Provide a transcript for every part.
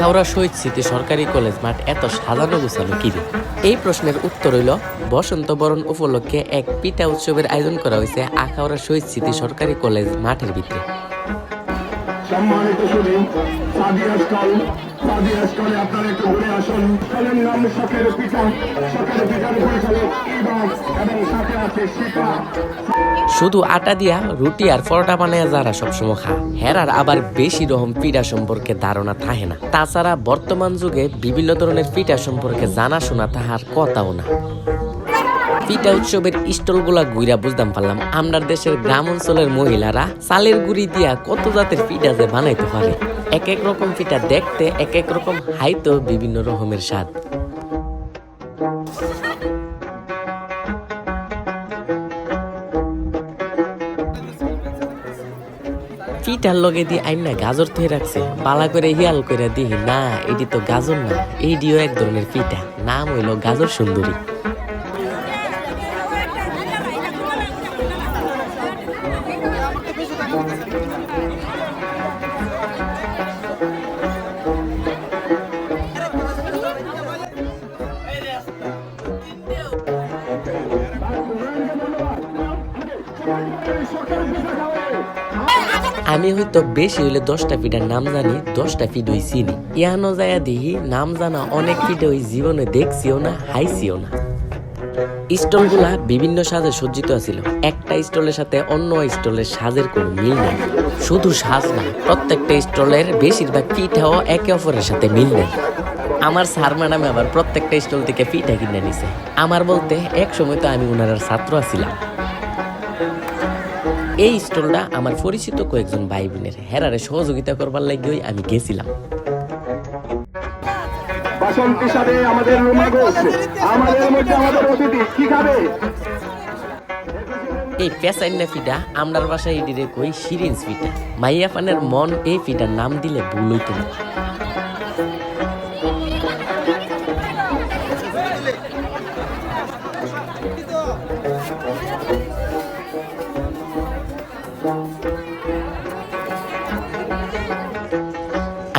আখাউড়া শহীদ স্মৃতি সরকারি কলেজ মাঠ এত সাজানো গুছানো কিরে এই প্রশ্নের উত্তর হইল, বসন্ত বরণ উপলক্ষে এক পিঠা উৎসবের আয়োজন করা হয়েছে আখাউড়া শহীদ স্মৃতি সরকারি কলেজ মাঠের ভিতরে। সম্মানিত শুধু আপনারা একটু ঘুরে আসুন। নাম শুধু আটা দিয়া রুটি আর পরোটা বানায় যারা সবসময় খা হেরার আবার বেশি রকম পিঠা সম্পর্কে ধারণা থাকে না। তাছাড়া বর্তমান যুগে বিভিন্ন ধরনের পিঠা সম্পর্কে জানাশোনা তাহার কথাও না। পিঠা উৎসবের স্টলগুলা ঘুরা বুঝতাম পারলাম, আমরার দেশের গ্রাম অঞ্চলের মহিলারা চালের গুড়ি দিয়া কত জাতের পিঠা যে বানাইতে পারে। এক এক রকম পিঠা দেখতে, এক এক রকম হাইতো বিভিন্ন রকমের স্বাদ। পিঠার লগে দিয়ে আইন না গাজর থই রাখছে। বালা করে হিয়াল করে দিই না, এটি তো গাজর না, এইটিও এক ধরনের পিঠা নাম হইল গাজর সুন্দরী। আমি হয়তো বেশি হইলে দশটা পিঠার নাম জানি, দশটা ফিড ওই চিনি। ইয়ানো যায় দেখি, নাম জানা অনেক ফিড ওই জীবনে দেখছিও না, হাইছিও না। স্টলগুলা বিভিন্ন সাজে সজ্জিত আছিল। একটা স্টলের সাথে অন্য স্টলের সাজের কোনো মিল নেই। শুধু সাজ না, প্রত্যেকটা স্টলের বেশিরভাগ পিঠাও একে অপরের সাথে মিল নেই। আমার স্যার ম্যাডামে আবার প্রত্যেকটা স্টল থেকে পিঠা কিনে নিছে। আমার বলতে, এক সময় তো আমি ওনার ছাত্র আছিলাম এই স্টলটা আমার পরিচিত কয়েকজন ভাই বোনের হেরারে সহযোগিতা করবার লাগিয়েই আমি গেছিলাম। বাসন্তী সাথে আমাদের রুমা ঘোষ আমাদের মধ্যে আমাদের অতিথি কি খাবে? এই পেঁচাইনা ফিটা আমরার বাসায় ইডিরে কই সিরিঞ্জ ফিটা। মাইয়া পানের মন এই ফিটার নাম দিলে ভুল হইতো না।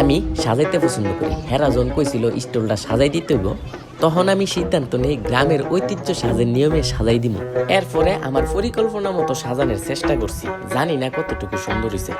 আমি সাজাইতে পছন্দ করি। হেরাজন কইছিল, স্টলটা সাজাই দিতে হইব, তখন আমি সিদ্ধান্ত নেই, গ্রামের ঐতিহ্য সাজের নিয়মে সাজাই দিব এরপরে আমার পরিকল্পনা মতো সাজানোর চেষ্টা করছি। জানি না কতটুকু সুন্দর হয়েছে